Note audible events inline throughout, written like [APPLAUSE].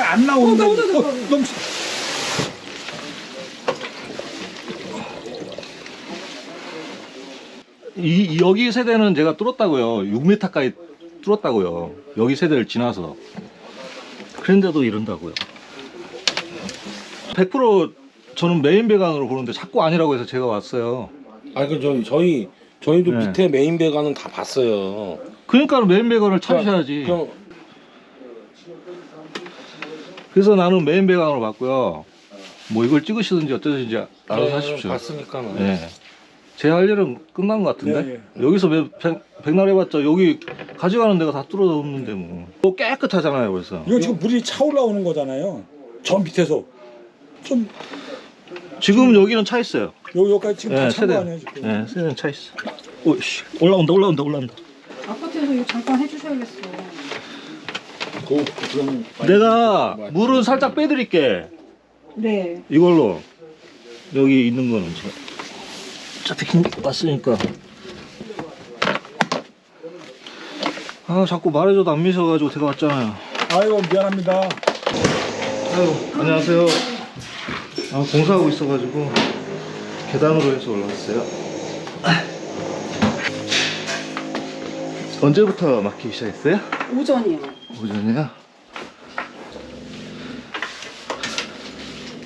소리가 안 나오는데. 어. 어, 너무 이, 이- 여기 세대는 제가 뚫었다고요. 6m까지 뚫었다고요. 여기 세대를 지나서. 그런데도 이런다고요. 100% 저는 메인 배관으로 보는데 자꾸 아니라고 해서 제가 왔어요. 아니 그 저희 저희 저희도 네. 밑에 메인 배관은 다 봤어요. 그러니까 메인 배관을 찾으셔야지. 그냥 그래서 나는 메인 배관으로 봤고요. 뭐 이걸 찍으시든지 어쩌든지 알아서 네, 하십시오. 봤으니까는. 네. 제할 일은 끝난 것 같은데 네, 여기서 몇- 백, 백날 해봤자 여기 가져가는 데가 다 뚫어 놓는데 뭐. 또 깨끗하잖아요 벌써. 이거 지금 물이 차 올라오는 거잖아요. 저 밑에서 좀 지금 여기는 차 있어요. 요, 여기까지 지금 네, 다찬 거 세대. 아니에요 지금? 네, 세대는 차 있어. 오씨 올라온다 올라온다 올라온다. 아파트에서 이거 잠깐 해주셔야겠어. 그 그럼 내가 물은 살짝 빼드릴게. 네. 이걸로 여기 있는 거는 제가 어차피 힘 왔으니까. 아 자꾸 말해줘도 안 미셔가지고 제가 왔잖아요. 아이고 미안합니다. 아유, 안녕하세요. 아, 공사하고 있어가지고 계단으로 해서 올라왔어요. 언제부터 막히기 시작했어요? 오전이요. 오전이요?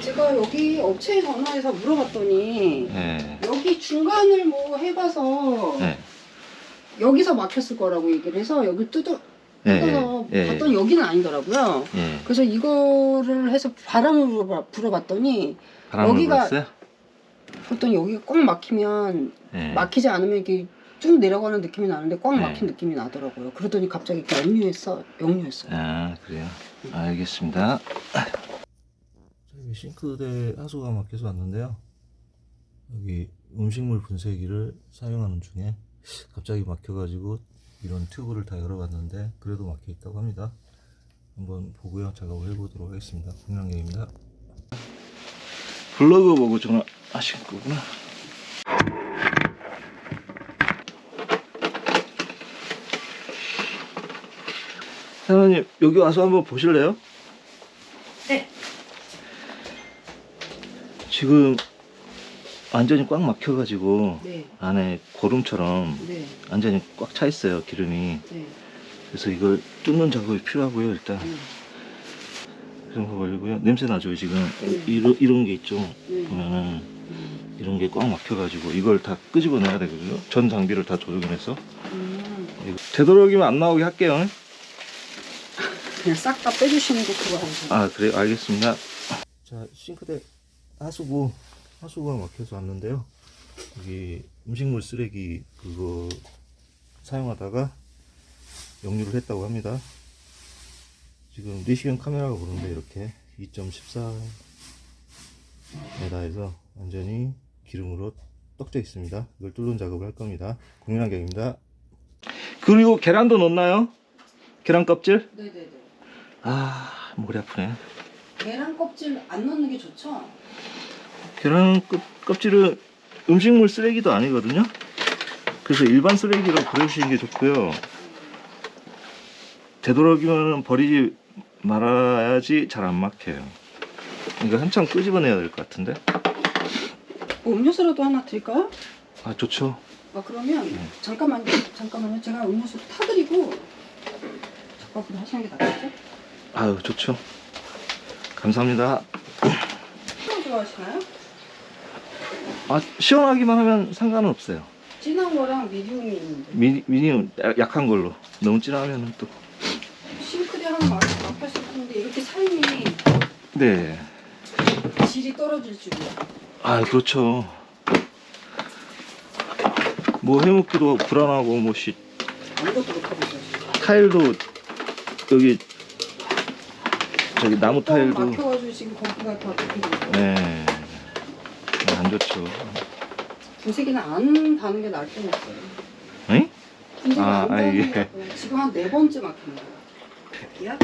제가 여기 업체에 전화해서 물어봤더니 네. 여기 중간을 뭐 해봐서 네. 여기서 막혔을 거라고 얘기를 해서 여기 뜯어 네. 뜯어서 예, 예. 봤더니 여기는 아니더라고요. 예. 그래서 이거를 해서 바람을 불어봤더니 바람을 여기가- 불었어요? 그랬더니 여기가 꽉 막히면 네. 막히지 않으면 이렇게 쭉 내려가는 느낌이 나는데 꽉 네. 막힌 느낌이 나더라고요. 그러더니 갑자기 이렇게 역류했어, 역류했어요. 아, 그래요? 알겠습니다. 저기 싱크대 하수가 막혀서 왔는데요. 여기 음식물 분쇄기를 사용하는 중에 갑자기 막혀가지고 이런 튜브를 다 열어봤는데 그래도 막혀 있다고 합니다. 한번 보고요. 작업을 해보도록 하겠습니다. 공양경입니다. 블로그 보고 전화하신 거구나. 사장님 여기 와서 한번 보실래요? 네. 지금 완전히 꽉 막혀가지고 네, 안에 고름처럼 네, 완전히 꽉 차 있어요 기름이 네. 그래서 이걸 뚫는 작업이 필요하고요 일단 음. 그런 거 걸리고요 냄새 나죠 지금 네. 이런, 이런 게 있죠 네. 보면은 음. 이런 게 꽉 막혀가지고 이걸 다 끄집어내야 되거든요 전 장비를 다 조정해서 음. 되도록이면 안 나오게 할게요 그냥 싹 다 빼주시는 거 그거 하세요. 아 그래 알겠습니다 자 싱크대 하수구 하수구가 막혀서 왔는데요 여기 음식물 쓰레기 그거 사용하다가 역류를 했다고 합니다 지금 내시경 카메라가 보는데 이렇게 2.14m에서 완전히 기름으로 떡져 있습니다 이걸 뚫는 작업을 할 겁니다 국민환경입니다 그리고 계란도 넣나요? 계란 껍질? 네네네. 아 머리 아프네 계란 껍질 안 넣는 게 좋죠? 계란 껍, 껍질은 음식물 쓰레기도 아니거든요. 그래서 일반 쓰레기로 버려주시는 게 좋고요. 되도록이면 버리지 말아야지 잘 안 막혀요. 이거 한참 끄집어내야 될 것 같은데. 뭐 음료수라도 하나 드릴까요? 아 좋죠. 아 그러면 네. 잠깐만요. 잠깐만요. 제가 음료수 타드리고 작업을 하시는 게 낫겠죠? 아유 좋죠. 감사합니다. 좋아하시나요? 아 시원하기만 하면 상관은 없어요. 진한 거랑 미디움이 있는데 미, 미니멈 약한 걸로 너무 진하면은 또. 싱크대 하나 막 막혔을 텐데 이렇게 삶이 네. 질이 떨어질 줄이야. 아 그렇죠. 뭐 해먹기도 불안하고 뭐시 아무것도 못하고. 타일도 여기 저기 나무 뻥 타일도 막혀가지고 지금 거기가 다 덮이고 있어요. 네. 안 좋죠. 분쇄기는 안 다는 게 나을 뻔했어요. 응? 분쇄기 아, 안 아, 다는 이게. 게 지금 한 네 번째 막히는 거예요. 야?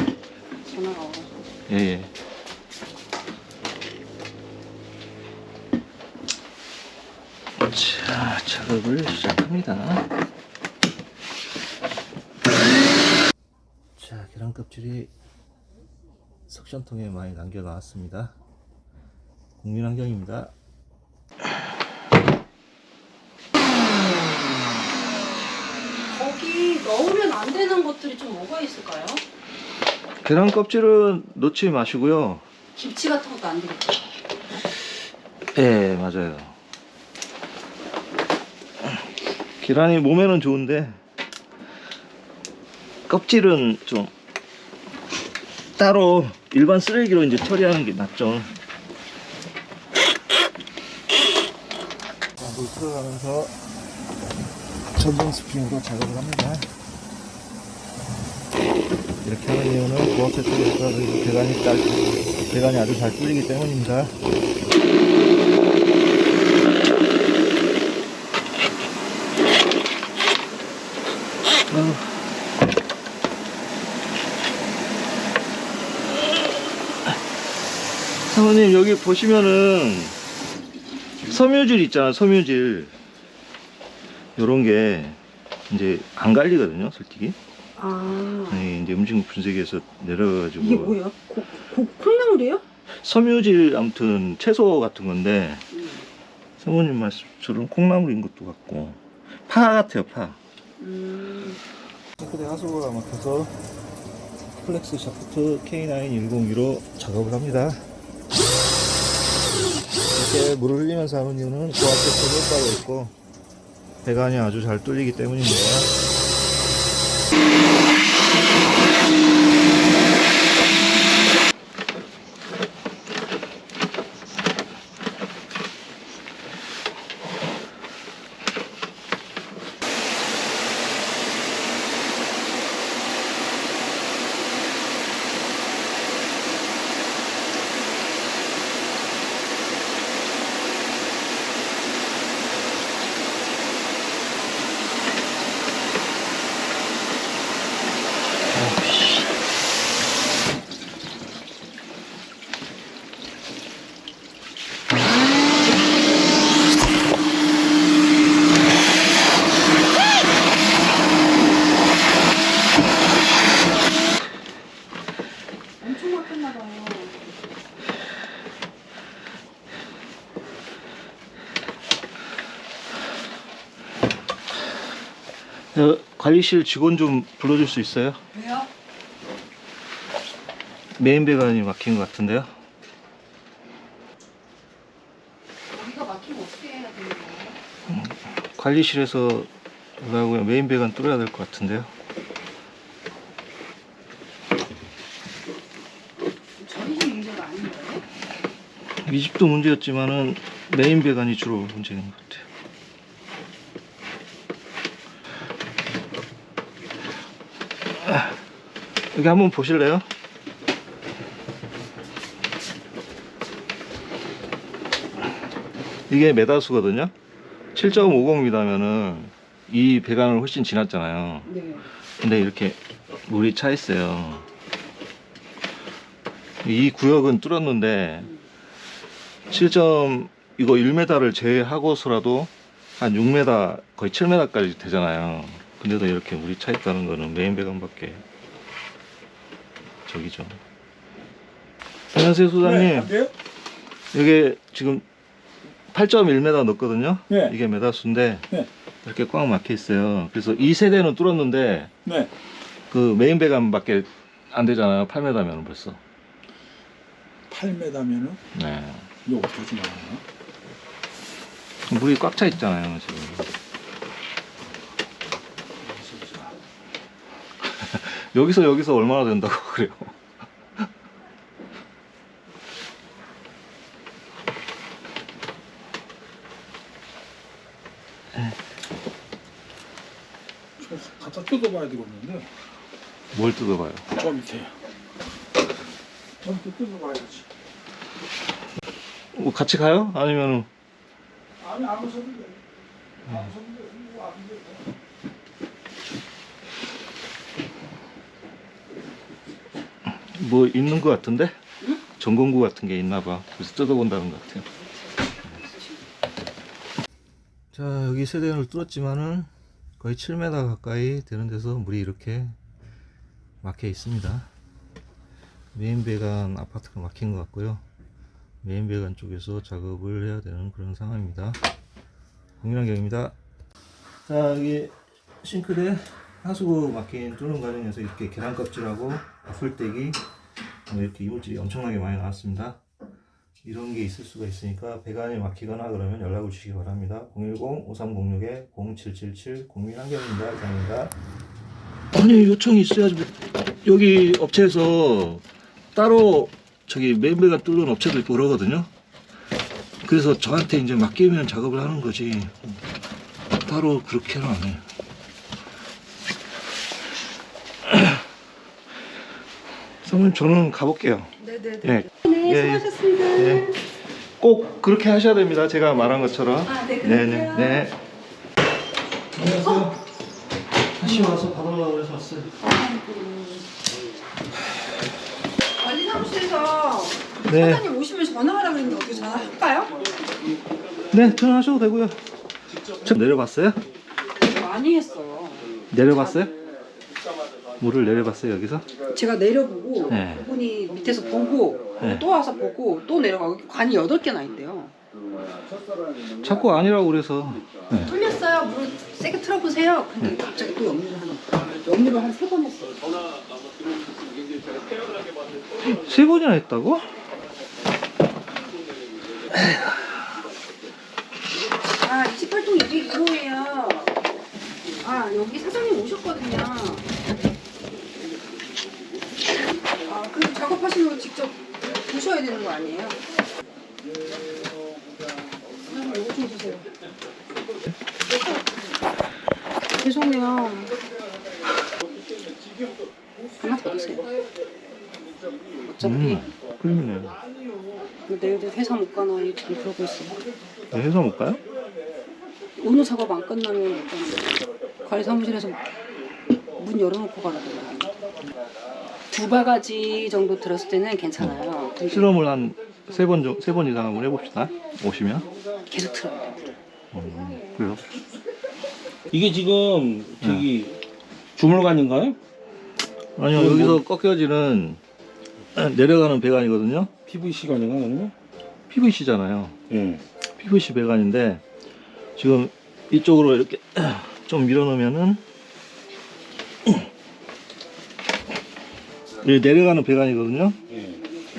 전화가 와가지고. 예, 예. 자, 작업을 시작합니다. 자, 계란 껍질이 석션통에 많이 남겨 놨습니다. 국민환경입니다. 거기 넣으면 안 되는 것들이 좀 뭐가 있을까요? 계란 껍질은 넣지 마시고요. 김치 같은 것도 안 되겠죠? 예, 맞아요. 계란이 몸에는 좋은데 껍질은 좀 따로 일반 쓰레기로 이제 처리하는 게 낫죠. 자, 물 들어가면서 전동 스프링으로 작업을 합니다. 이렇게 하는 이유는 고압 세척에서 배관이 잘, 배관이 아주 잘 뚫리기 때문입니다. 사모님 여기 보시면은 섬유질 있잖아 섬유질 요런 게 이제 안 갈리거든요 솔직히 아 네, 이제 음식 분쇄기에서 내려가지고 이게 뭐야? 고, 고, 콩나물이에요? 섬유질 아무튼 채소 같은 건데 음. 사모님 말씀처럼 콩나물인 것도 같고 파 같아요 파 음. 싱크대 하수구가 막혀서 플렉스 샤프트 K910E로 작업을 합니다. 이렇게 물을 흘리면서 하는 이유는 고압 세척 효과가 있고 배관이 아주 잘 뚫리기 때문입니다. 엄청 막혔나 봐요. 어, 관리실 직원 좀 불러줄 수 있어요? 왜요? 메인 배관이 막힌 것 같은데요? 여기가 막히면 어떻게 해야 되는 거예요? 관리실에서 연락하고 메인 배관 뚫어야 될 것 같은데요? 저희 집 문제가 아닌 거예요? 이 집도 문제였지만은 메인 배관이 주로 문제인 것 같아요. 여기 한번 보실래요? 이게 메다수거든요. 7.50m면은 이 배관을 훨씬 지났잖아요. 네. 근데 이렇게 물이 차 있어요. 이 구역은 뚫었는데 7점 이거 1m를 제외하고서라도 한 6m 거의 7m까지 되잖아요. 근데도 이렇게 물이 차 있다는 거는 메인 배관밖에 저기죠. 안녕하세요 소장님. 네? 이게 지금 8.1m 넣었거든요. 네. 이게 메다수인데 네. 이렇게 꽉 막혀 있어요. 그래서 이 세대는 뚫었는데 네. 그 메인 배관밖에 안 되잖아요. 8m면 벌써. 8m면은 네. 이거 어떻게 나와요? 물이 꽉 차 있잖아요, 지금. 여기서 여기서 얼마나 된다고 [LAUGHS] 그래요? 저 갖다 뜯어봐야 되겠는데 뭘 뜯어봐요? 저 밑에 저 밑에 뜯어봐야지 뭐 같이 가요? 아니면 아니 아무 소리 돼안 돼. 뭐 있는 것 같은데? 전공구 같은 게 있나 봐. 그래서 뜯어본다는 것 같아요. 자, 여기 세대를 뚫었지만은 거의 7m 가까이 되는 데서 물이 이렇게 막혀 있습니다. 메인 배관 아파트가 막힌 것 같고요. 메인 배관 쪽에서 작업을 해야 되는 그런 상황입니다. 공일환경입니다. 자 여기 싱크대 하수구 막힌 뚫는 과정에서 이렇게 계란 껍질하고 풀떼기 뭐 이렇게 이물질이 엄청나게 많이 나왔습니다. 이런 게 있을 수가 있으니까 배관이 막히거나 그러면 연락을 주시기 바랍니다. 010-5306-0777 공일환경입니다. 이상입니다. 아니 요청이 있어야지 여기 업체에서 따로 저기 맨배가 뚫는 업체도 있고 그러거든요. 그래서 저한테 이제 맡기면 작업을 하는 거지. 따로 그렇게는 안 해요. 선생님 저는 가볼게요. 네네네. 예. 네, 예, 예. 수고하셨습니다. 예. 꼭 그렇게 하셔야 됩니다. 제가 말한 것처럼. 아, 네, 네네. 그럴게요. 네. 안녕하세요. 다시 와서 받으려고 해서 왔어요. 관리 사무실에서 네. 사장님 오시면 전화하라 그랬는데 어떻게 전화할까요? 네, 전화하셔도 되고요. 저 내려봤어요? 많이 했어요. 내려봤어요? 물을 내려봤어요 여기서? 제가 내려보고 네. 그분이 밑에서 보고 네. 또 와서 보고 또 내려가고 관이 8개나 있대요. 자꾸 아니라고 그래서 네. 뚫렸어요. 물을 세게 틀어보세요. 근데 갑자기 또 역류를 하는 거예요. 역류를 한 세 번 했어요. 세 번이나 했다고? 아, 28동 202호예요. 아, 여기 사장님 오셨거든요. 아, 그 작업하시는 거 직접 보셔야 되는 거 아니에요? 사장님, 이거 좀 주세요. 죄송해요. 하나 더 주세요. 어차피 음, 그러네. 내일 회사 못 가나 지금 그러고 있어요. 네, 해서 못 가요? 오늘 작업 안 끝나면 일단 관리 사무실에서 문 열어놓고 가라더라고요. 두 바가지 정도 들었을 때는 괜찮아요. 근데 실험을 한 세번세번 이상 한번 해봅시다. 오시면. 계속 틀어요. 음, 그래요? 이게 지금 저기 주물관인가요? 아니요 여기서 꺾여지는 내려가는 배관이거든요. PVC관인가 그러면? PVC잖아요. 예. PVC 배관인데 지금 이쪽으로 이렇게 [CLEARS THROAT] 좀 밀어놓으면은 여기 내려가는 배관이거든요. 예.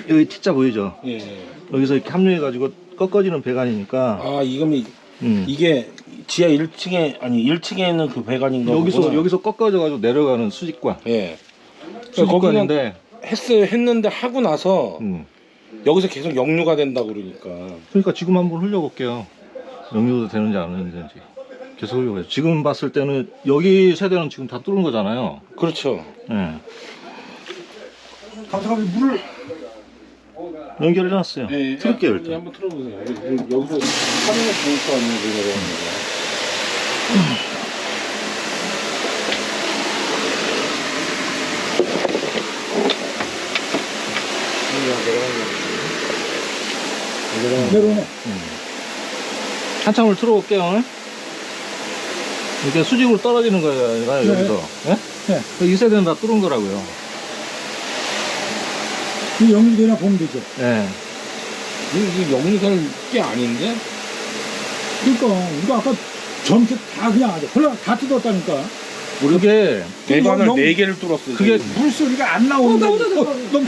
여기 T자 보이죠? 예. 예. 여기서 이렇게 합류해가지고 꺾어지는 배관이니까 아 이거면 음. 이게 지하 1층에 아니 1층에 있는 그 배관인가 여기서 보구나. 여기서 꺾어져가지고 내려가는 수직관 예. 수직관인데 했어요 했는데 하고 나서 음. 여기서 계속 역류가 된다 그러니까 그러니까 지금 한번 흘려볼게요. 역류도 되는지 안 되는지 계속 흘려봐요. 지금 봤을 때는 여기 세대는 지금 다 뚫은 거잖아요. 그렇죠. 예. 감사합니다. 물을 연결해 놨어요. 예, 틀게요 예, 일단. 한번 틀어보세요. 여기, 여기서 화면에 보일 수 없는 그 내려옵니다. 내려오네. 한참을 틀어볼게요. 이렇게 수직으로 떨어지는 거예요, 네. 여기서. 예? 네. 이 세대는 다 뚫은 거라고요. 이 연결되나 보면 되죠. 예. 이게 역류될 게 아닌데? 그러니까 우리가 아까 전체 다 그냥 아주 홀라 다 뜯었다니까. 그게 배관을 영- 네 개를 뚫었어요. 그게 지금. 물소리가 안 나오는데. 어, 나오다, 나오다. 어, 너무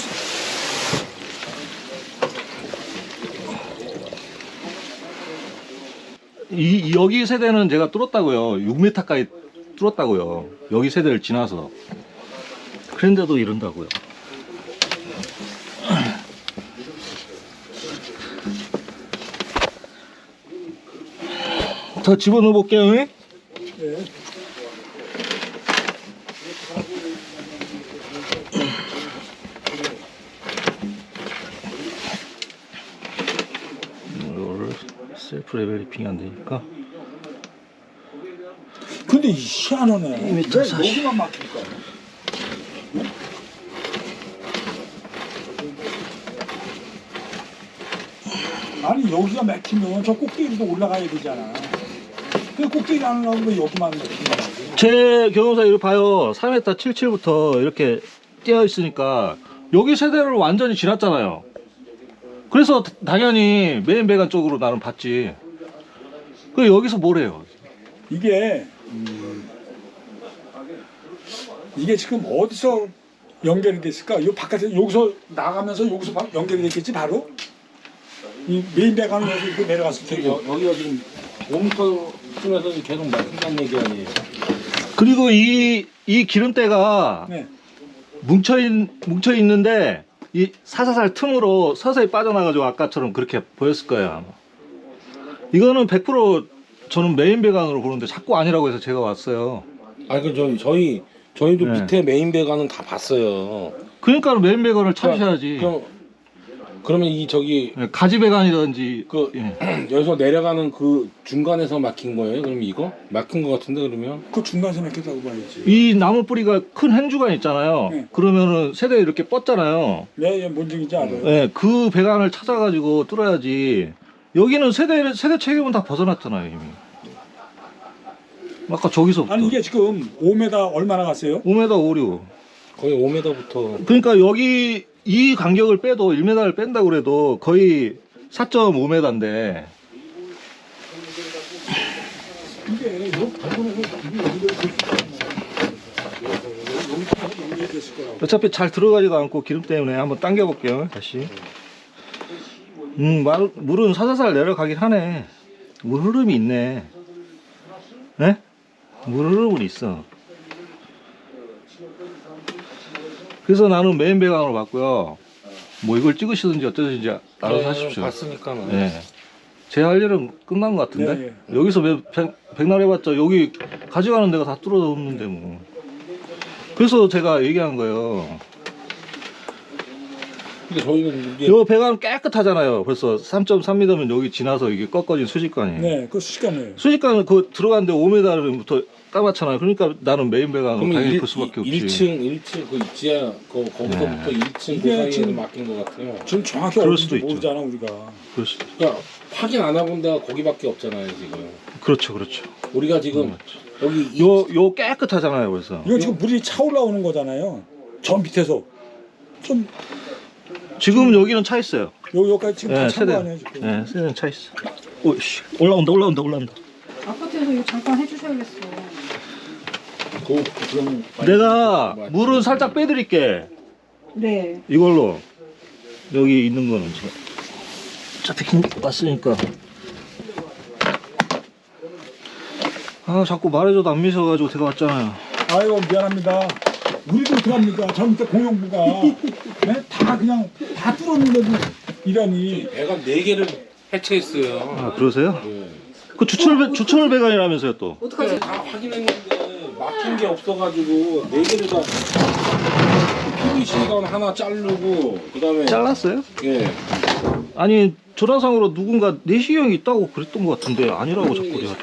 이, 이- 여기 세대는 제가 뚫었다고요. 6m까지 뚫었다고요. 여기 세대를 지나서. 그런데도 이런다고요. 더 집어넣어 볼게요. 응? 이거를 셀프 레벨리핑이 안 되니까 근데 이 희한하네. 왜 2m 40. 여기만 막힐까? 아니 여기가 막히면 저 꼭대기도 올라가야 되잖아. 그 꼭대기 안 올라오면 왜 여기만? 제 경험상 이렇게 봐요. 3m 77부터 이렇게 뛰어 있으니까 여기 세대를 완전히 지났잖아요. 그래서 다- 당연히 메인 배관 쪽으로 나는 봤지. 그 여기서 뭘 해요? 이게 음, 이게 지금 어디서 연결이 됐을까? 이 바깥에 여기서 나가면서 여기서 바- 연결이 됐겠지 바로 이 메인 여기 이렇게 내려갔을 테고 여, 여기가 지금 5m 쯤에서 계속 막힌다는 얘기 아니에요? 그리고 이, 이 기름때가 네. 뭉쳐있, 뭉쳐있는데 이 사사살 틈으로 서서히 빠져나가지고 아까처럼 그렇게 보였을 거예요. 아마. 이거는 100% 저는 메인 배관으로 보는데 자꾸 아니라고 해서 제가 왔어요. 아니 그 저희 저희 저희도 네. 밑에 메인 배관은 다 봤어요. 그러니까 메인 배관을 찾으셔야지. 그럼 그러면 이 저기 예, 가지 배관이든지 그 예. [CLEARS THROAT] 여기서 내려가는 그 중간에서 막힌 거예요? 그럼 이거 막힌 거 같은데 그러면 그 중간에서 맥혔다고 봐야지 이 나무 뿌리가 큰 행주관 있잖아요. 네. 그러면은 세대 이렇게 뻗잖아요. 네, 예, 뭔 얘기인지 알아요 예, 그 배관을 찾아가지고 뚫어야지. 여기는 세대 세대 책임은 다 벗어났잖아요 이미. 아까 저기서부터 아니 이게 지금 5m 얼마나 갔어요? 5m 5, 6. 거의 5m부터 그러니까 여기 이 간격을 빼도 1m를 뺀다고 그래도 거의 4.5m인데 이게 요 부분에서 이게 연결이 여기서 연결됐을 거라고 어차피 잘 들어가지도 않고 기름 때문에 한번 당겨 볼게요 다시. 음 말, 물은 사사살 내려가긴 하네. 물 흐름이 있네. 네? 물 흐름은 있어. 그래서 나는 메인 배관으로 봤고요. 뭐 이걸 찍으시든지 어쩌든지 알아서 네, 하십시오. 봤으니까는 네. 제할 일은 끝난 것 같은데 네, 여기서 몇- 백, 백날 해봤자 여기 가져가는 데가 다 뚫어 없는데 뭐 그래서 제가 얘기한 거예요 근데 저희는 이게 요 배관 깨끗하잖아요. 벌써 3.3m면 여기 지나서 이게 꺾어진 수직관이에요. 네, 그 수식관이에요. 수직관은 그 들어갔는데 5m부터 까맣잖아요. 그러니까 나는 메인 배관으로 당연히 일- 볼 수밖에 없지. 1층 1층 그 지하 그 거기서부터 네. 1층 그 이게 사이에 지금- 막힌 것 같아요. 지금 정확히 그럴 어딘지 수도 있죠. 모르잖아 우리가. 그럴 수도 그러니까 확인 안 해본 데가 거기밖에 없잖아요 지금. 그렇죠 그렇죠. 우리가 지금 여기 이- 요, 요 깨끗하잖아요 벌써. 이건 지금 물이 차 올라오는 거잖아요. 저 밑에서. 좀 지금 여기는 차 있어요 요, 요까지 지금 네, 다찬거 세대. 아니에요 지금 네, 세대는 차 있어. 오씨, 올라온다, 올라온다, 올라온다. 아파트에서 이거 잠깐 해주셔야겠어. 그 그럼 내가 물은 살짝 빼드릴게. 네. 이걸로 여기 있는 거는 지금 어차피 긴 왔으니까. 아, 자꾸 말해줘도 안 미셔가지고 제가 왔잖아요. 아이고 미안합니다 우리도 어떡합니까 저 밑에 공용부가 네? 다 그냥 다 뚫었는데도 이러니 배가 네 개를 해체했어요. 아, 그러세요? 예. 그 주철 주철 배관이라면서요 또. 어떡하지? 다 확인했는데 막힌 게 없어가지고 네 개를 다 PVC가 하나 자르고 그다음에 잘랐어요? 예. 아니 전화상으로 누군가 내시경이 있다고 그랬던 것 같은데 아니라고 자꾸 내가.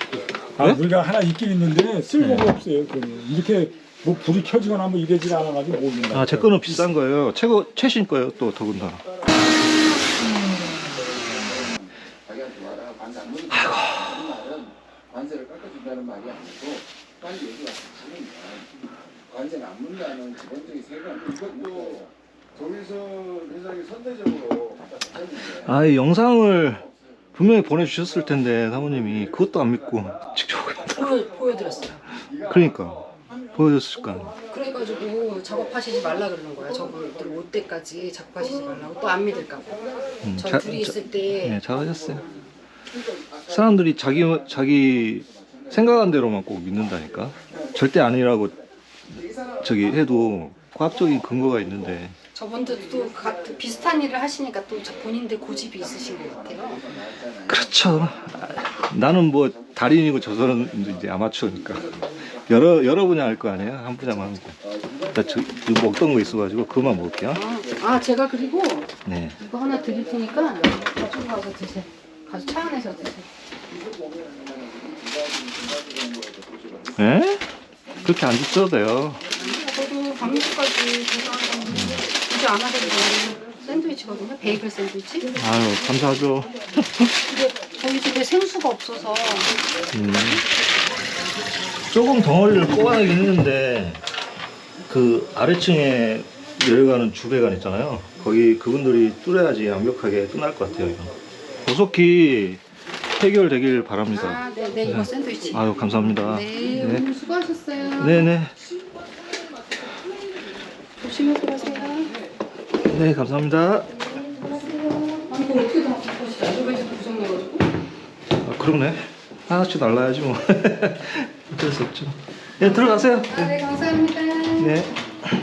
아 네? 우리가 하나 있긴 있는데 쓸모가 없어요 그러면 이렇게 뭐 불이 켜지거나 뭐 이러질 않아가지고 모른다 아, 제 거는 비싼 거예요. 최고 최신 거예요. 또 더군다나. 관세를 깎아준다는 말이 아니고 빨리 여기 와서 하면 관세는 안 문다는 기본적인 생각 이것도 조일선 회장이 선대적으로 했는데 아, 이 영상을 분명히 보내주셨을 텐데 사모님이 그것도 안 믿고 직접 보여, 보여드렸어요. 그러니까 보여줬을 거 아니에요. 그래가지고 작업하시지 말라 그러는 거야. 저분들 올 때까지 작업하시지 말라고 또 안 믿을까 봐. 음, 저희 자- 둘이 자- 있을 때 네, 잘하셨어요. 사람들이 자기 자기 생각한 대로만 꼭 믿는다니까. 절대 아니라고 저기 해도 과학적인 근거가 있는데 저분들도 가- 비슷한 일을 하시니까 또 저- 본인들 고집이 있으신 것 같아요. 그렇죠. 나는 뭐 달인이고 저 사람은 이제 아마추어니까 여러 여러 분야 할 거 아니에요. 한 분야만 하면 돼. 나 저, 이거 먹던 거 있어가지고 그것만 먹을게요. 아, 아, 제가 그리고 네. 이거 하나 드릴 테니까 가지고 가서 드세요. 가서 차 안에서 드세요. 에? 그렇게 안 드셔도 돼요. 저도 밤늦게까지 제가 굳이 안 하셔도 되는 샌드위치거든요. 베이글 샌드위치. 아유 감사하죠. 근데 저희 집에 생수가 없어서 음. 조금 덩어리를 뽑아내긴 했는데 그 아래층에 내려가는 주배관 있잖아요. 거기 그분들이 뚫어야지 완벽하게 끝날 것 같아요. 이건. 고속히 해결되길 바랍니다. 아, 네, 네, 이거 샌드위치. 아유 감사합니다. 네, 네. 오늘 수고하셨어요. 네네. 가세요. 네 감사합니다. 아니, 이거 어떻게 다 바꿔? 야조배에서 고장나가지고. 아, 그러네. 하나씩 날라야지 뭐. [LAUGHS] 어쩔 수 없죠. 네 들어가세요. 아, 네, 감사합니다. 네.